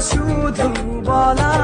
শুধু বলা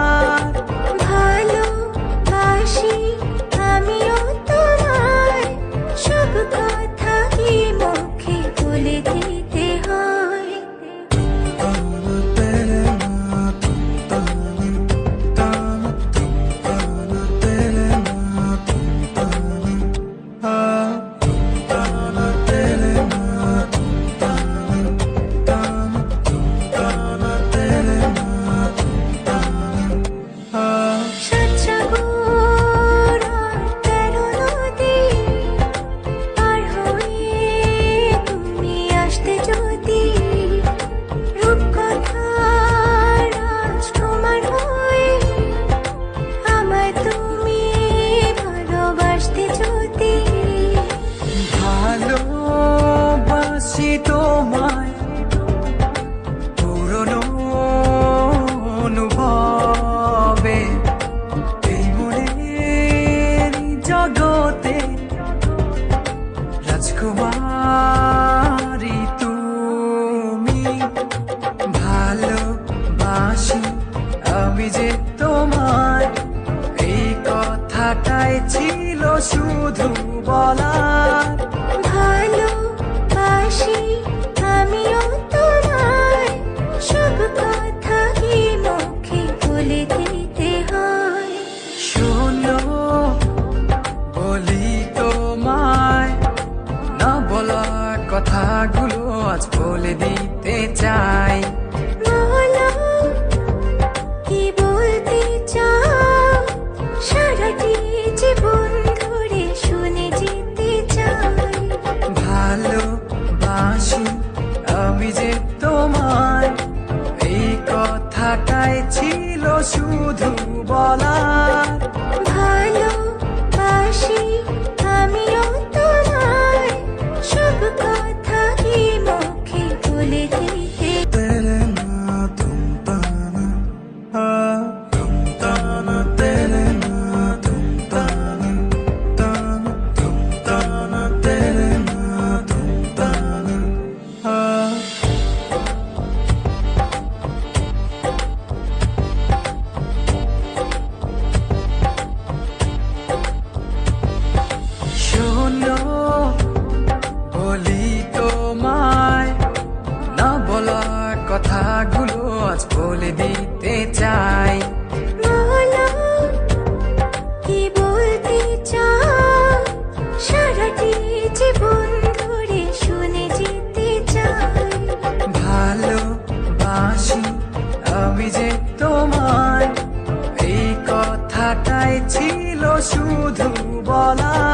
তোমায় পুরনো এই মনের জগতে রাজকুমারী তুমি। ভালোবাসি আমি যে তোমায়, এই কথাটাই ছিল শুধু বলা দিতে চাই বলা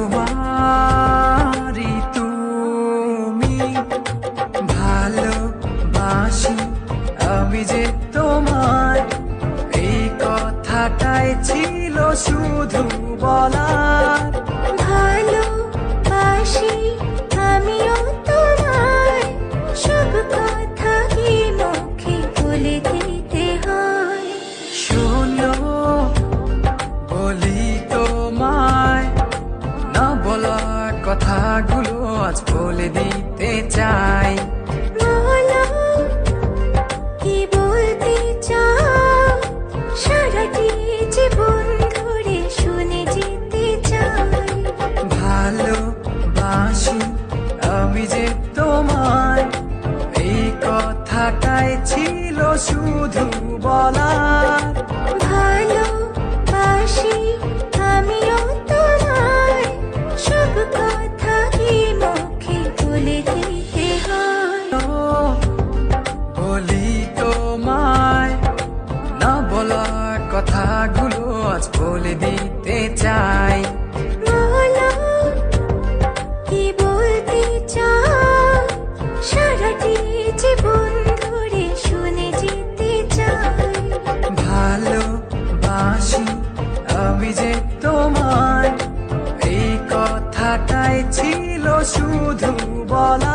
একবারই তুমি ভালোবাসি। আমি যে তোমার এই কথাটাই ছিল শুধু বলা sola.